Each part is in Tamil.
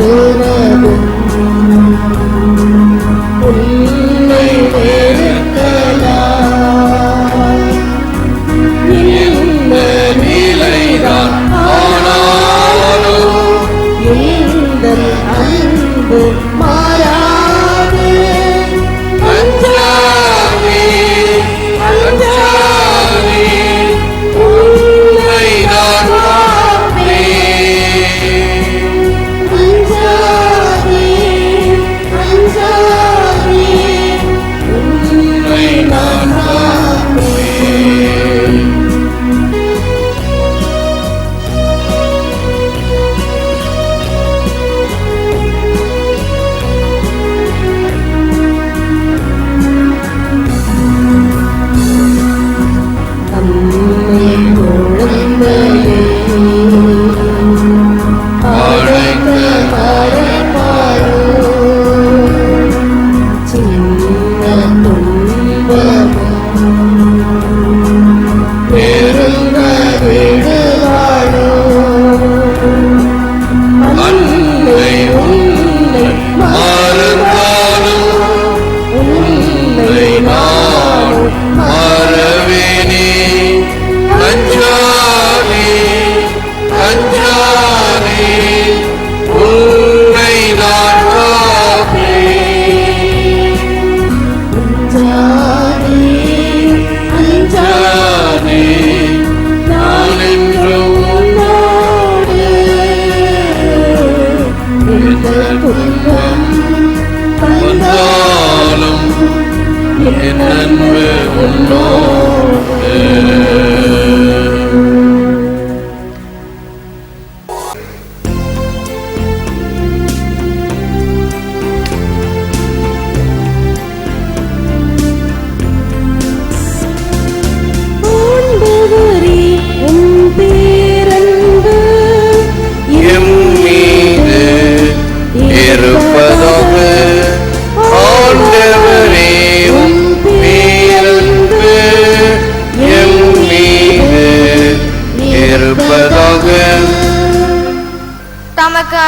forever.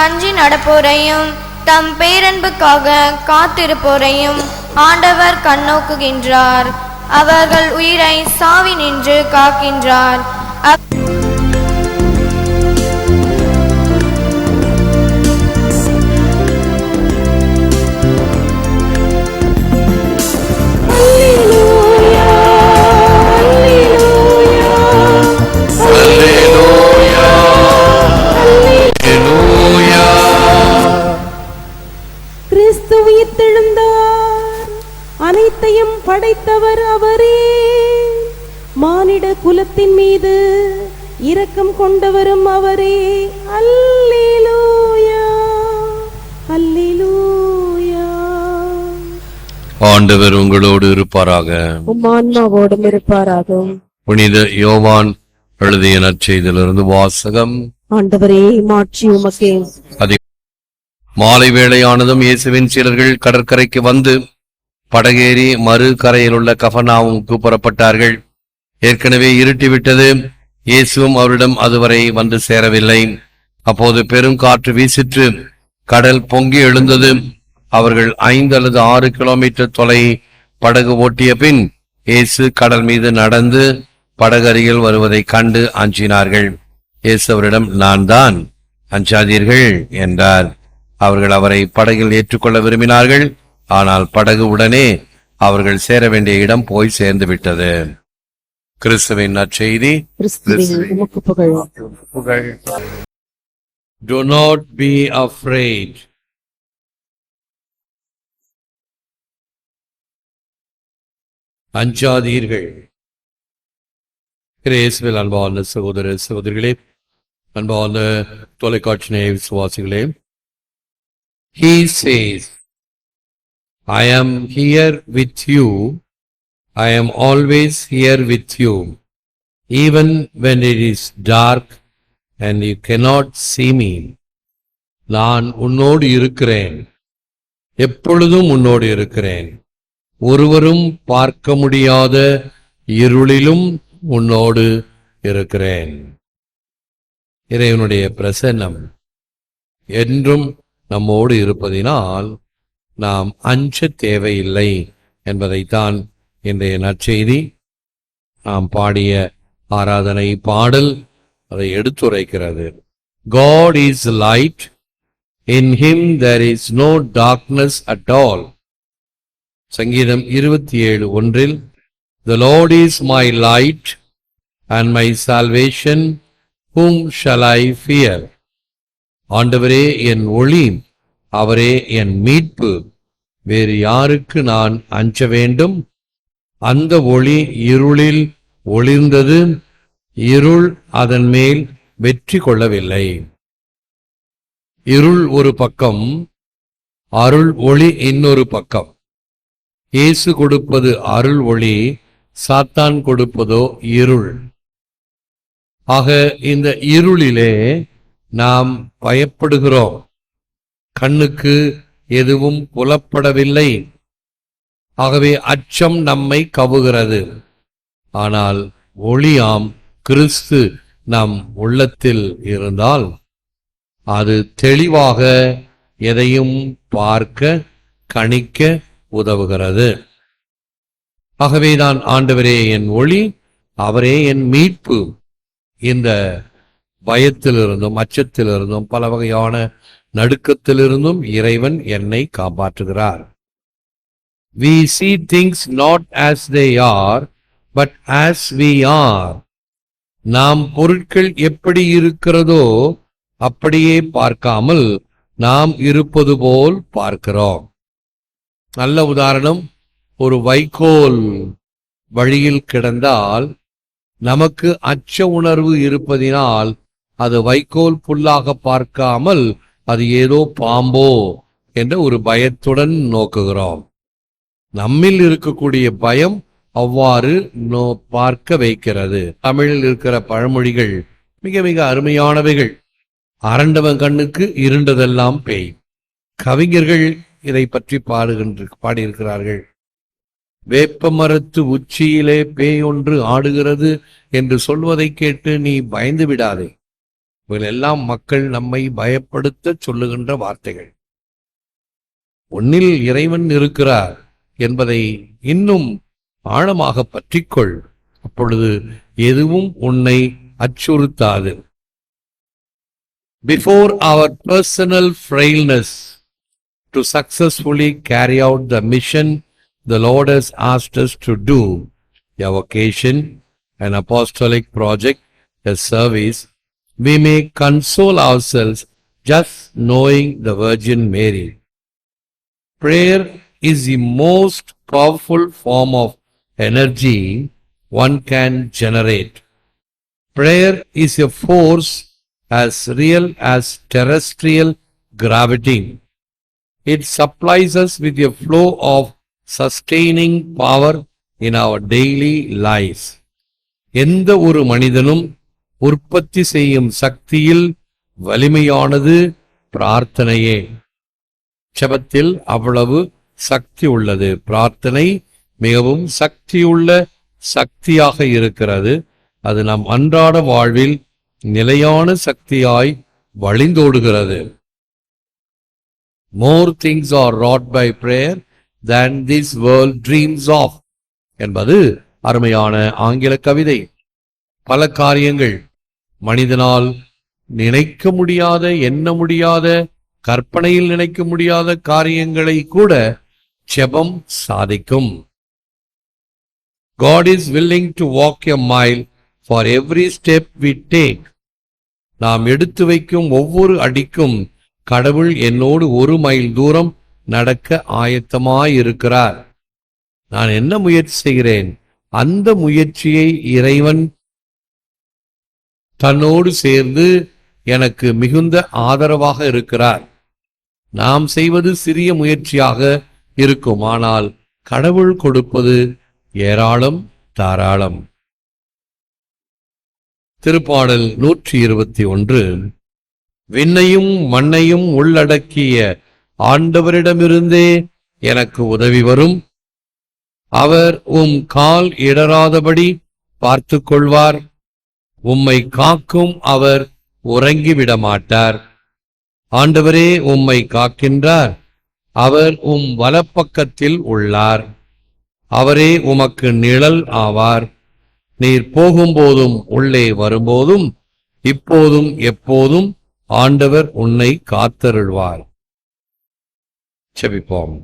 அஞ்சி நடப்போரையும் தம் பேரன்புக்காக காத்திருப்போரையும் ஆண்டவர் கண்ணோக்குகின்றார். அவர்கள் உயிரை சாவி நின்று காக்கின்றார். படைத்தவர் அவரே. மானிட குலத்தின் மீது இரக்கம் கொண்டவரும் அவரே. அல்லேலூயா. அல்லேலூயா. ஆண்டவர் உங்களோடு இருப்பாராக. உம் ஆன்மாவோடும் இருப்பாராக புனித யோவான் எழுதிய நற்செய்திலிருந்து வாசகம். ஆண்டவரே மாட்சி உமக்கே. மாலை வேளையானதும் இயேசுவின் சீடர்கள் கடற்கரைக்கு வந்து படகேறி மறு கரையில் உள்ள புறப்பட்டார்கள் ஏற்கனவே இருட்டிவிட்டது. இயேசுவும் அவரிடம் அதுவரை வந்து சேரவில்லை. அப்போது பெரும் காற்று வீசிற்று. கடல் பொங்கி எழுந்தது. அவர்கள் ஐந்து அல்லது ஆறு கிலோமீட்டர் தொலை படகு ஓட்டிய பின் இயேசு கடல் மீது நடந்து படகு வருவதை கண்டு அஞ்சினார்கள். இயேசு அவரிடம் நான் தான் அஞ்சாதீர்கள் என்றார். அவர்கள் அவரை படகில் ஏற்றுக்கொள்ள விரும்பினார்கள். ஆனால் படகு உடனே அவர்கள் சேர வேண்டிய இடம் போய் சேர்ந்து விட்டது. கிறிஸ்துவின் நற்செய்தி. Do not be afraid. அஞ்சாதீர்கள். கிரேஸ்வில் அன்பான சகோதர சகோதரிகளே அன்பான தொலைக்காட்சி விசுவாசிகளே He says, I am here with you. I am always here with you. Even when it is dark and you cannot see me. நான் உன்னோடு இருக்கிறேன் எப்பொழுதும் உன்னோடு இருக்கிறேன் ஒருவரும் பார்க்க முடியாத இருளிலும் உன்னோடு இருக்கிறேன் இறைவனுடைய பிரசன்னம் என்றும் நம்மோடு இருப்பதினால் நாம் அஞ்ச தேவையில்லை என்பதைத்தான் இன்றைய நற்செய்தி நாம் பாடிய ஆராதனை பாடல் அதை எடுத்துரைக்கிறது God is light in him there is no darkness at all சங்கீதம் இருபத்தி ஏழு ஒன்றில் The Lord is my light and my salvation whom shall I fear ஆண்டவரே என் ஒளி அவரே என் மீட்பு. வேறு யாருக்கு நான் அஞ்ச வேண்டும்? அந்த ஒளி இருளில் ஒளிர்ந்தது. இருள் அதன் மேல் வெற்றி கொள்ளவில்லை. இருள் ஒரு பக்கம் அருள் ஒளி இன்னொரு பக்கம். இயேசு கொடுப்பது அருள் ஒளி சாத்தான் கொடுப்பதோ இருள். ஆக இந்த இருளிலே நாம் பயப்படுகிறோம். கண்ணுக்கு எதுவும் புலப்படவில்லை. ஆகவே அச்சம் நம்மை கவுகிறது. ஆனால் ஒளியாம் கிறிஸ்து நம் உள்ளத்தில் இருந்தால் அது தெளிவாக எதையும் பார்க்க கணிக்க உதவுகிறது. ஆகவேதான் ஆண்டவரே என் ஒளி அவரே என் மீட்பு. இந்த பயத்திலிருந்தும் அச்சத்திலிருந்தும் பல வகையான நடுக்கத்திலிருந்தும் இறைவன் என்னை காப்பாற்றுகிறார். We see things not as they are but as we are நாம் பொருட்கள் எப்படி இருக்கிறதோ அப்படியே பார்க்காமல் நாம் இருப்பது போல் பார்க்கிறோம். நல்ல உதாரணம் ஒரு வைக்கோல் வழியில் கிடந்தால் நமக்கு அச்ச உணர்வு இருப்பதினால் அது வைக்கோல் புல்லாக பார்க்காமல் அது ஏதோ பாம்போ என்ற ஒரு பயத்துடன் நோக்குகிறோம். நம்மில் இருக்கக்கூடிய பயம் அவ்வாறு நோ பார்க்க வைக்கிறது. தமிழில் இருக்கிற பழமொழிகள் மிக மிக அருமையானவைகள். அரண்டவன் கண்ணுக்கு இருண்டதெல்லாம் பேய். கவிஞர்கள் இதை பற்றி பாடுகின்ற பாடியிருக்கிறார்கள். வேப்ப மரத்து உச்சியிலே பேய் ஒன்று ஆடுகிறது என்று சொல்வதை கேட்டு நீ பயந்து விடாதே. இவைகளெல்லாம் மக்கள் நம்மை பயப்படுத்த சொல்லுகின்ற வார்த்தைகள் ஒன்னில் இறைவன் இருக்கிறார் என்பதை இன்னும் ஆழமாக பற்றிக்கொள் அப்பொழுது எதுவும் உன்னை அச்சுறுத்தாது before our personal frailness to successfully carry out the mission the Lord's asked us to do a vocation and apostolic project a service we may console ourselves just knowing the Virgin Mary. Prayer is the most powerful form of energy one can generate. Prayer is a force as real as terrestrial gravity. It supplies us with a flow of sustaining power in our daily lives. எந்த ஒரு மனிதனும் உற்பத்தி செய்யும் சக்தியில் வலிமையானது பிரார்த்தனையே. ஜெபத்தில் அவ்வளவு சக்தி உள்ளது. பிரார்த்தனை மிகவும் சக்தியுள்ள சக்தியாக இருக்கிறது. அது நம் அன்றாட வாழ்வில் நிலையான சக்தியாய் வழிந்தோடுகிறது. More things are wrought by prayer than this world dreams of என்பது அருமையான ஆங்கில கவிதை. பல காரியங்கள் மனிதனால் நினைக்க முடியாத எண்ண முடியாத கற்பனையில் நினைக்க முடியாத காரியங்களை கூட செபம் சாதிக்கும். God is willing to walk a mile for every step we take நாம் எடுத்து வைக்கும் ஒவ்வொரு அடிக்கும் கடவுள் என்னோடு ஒரு மைல் தூரம் நடக்க ஆயத்தமாயிருக்கிறார். நான் என்ன முயற்சி செய்கிறேன்? அந்த முயற்சியை இறைவன் தன்னோடு சேர்ந்து எனக்கு மிகுந்த ஆதரவாக இருக்கிறார். நாம் செய்வது சிறிய முயற்சியாக இருக்கும் ஆனால் கடவுள் கொடுப்பது ஏராளம் தாராளம். திருப்பாடல் நூற்றி இருபத்தி ஒன்று விண்ணையும் மண்ணையும் உள்ளடக்கிய ஆண்டவரிடமிருந்தே எனக்கு உதவி வரும். அவர் உம் கால் இடராதபடி பார்த்து கொள்வார் உம்மை காக்கும் அவர் உறங்கிவிட மாட்டார் ஆண்டவரே உம்மை காக்கின்றார் அவர் உம் வலப்பக்கத்தில் உள்ளார். அவரே உமக்கு நிழல் ஆவார். நீர் போகும்போதும் உள்ளே வரும்போதும் இப்போதும் எப்போதும் ஆண்டவர் உன்னை காத்தருள்வார். செபிப்போம்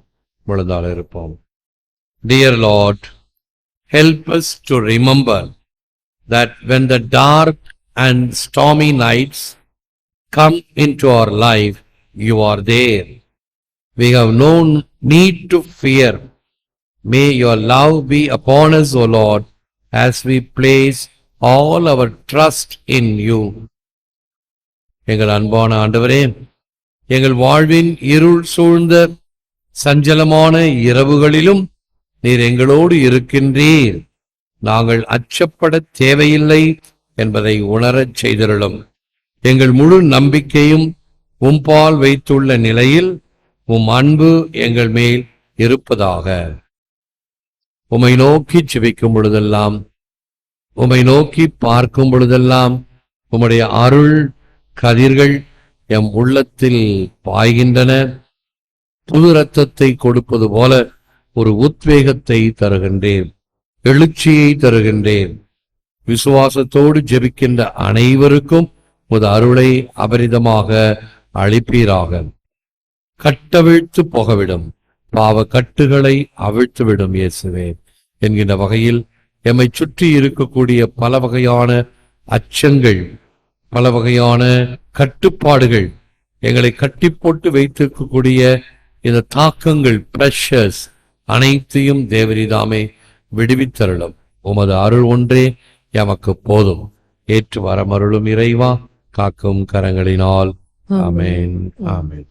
முழுதால் இருப்போம். Dear Lord help us to remember that when the dark and stormy nights come into our life, you are there. We have no need to fear. May your love be upon us, O Lord, as we place all our trust in you. எங்கள் அன்பான ஆண்டவரே எங்கள் வாழ்வின் இருள் சூழ்ந்த சஞ்சலமான இரவுகளிலும் நீர் எங்களோடு இருக்கின்றீர் நாங்கள் அச்சப்பட தேவையில்லை என்பதை உணரச் செய்திருளும். எங்கள் முழு நம்பிக்கையும் உம்பால் வைத்துள்ள நிலையில் உம் அன்பு எங்கள் மேல் இருப்பதாக. உமை நோக்கி சிவிக்கும் பொழுதெல்லாம் உமை நோக்கி பார்க்கும் பொழுதெல்லாம் உம்முடைய அருள் கதிர்கள் எம் உள்ளத்தில் பாய்கின்றன. புது ரத்தத்தை கொடுப்பது போல ஒரு உத்வேகத்தை தருகின்றேன். எழுச்சியை தருகின்றேன். விசுவாசத்தோடு ஜெபிக்கின்ற அனைவருக்கும் உமது அருளை அபரிதமாக அளிப்பீராக. கட்டவிழ்த்து போகவிடும். பாவ கட்டுகளை அவிழ்த்துவிடும் இயேசுவே. என்கின்ற வகையில் எம்மை சுற்றி இருக்கக்கூடிய பல வகையான அச்சங்கள் பல வகையான கட்டுப்பாடுகள் எங்களை கட்டி போட்டு வைத்திருக்கக்கூடிய இந்த தாக்கங்கள் பிரஷர்ஸ் அனைத்தையும் தேவரிதாமே விடுவித்தருளும். உமது அருள் ஒன்றே எமக்கு போதும். ஏற்று வரமருளும் இறைவா காக்கும் கரங்களினால். ஆமென். ஆமென்.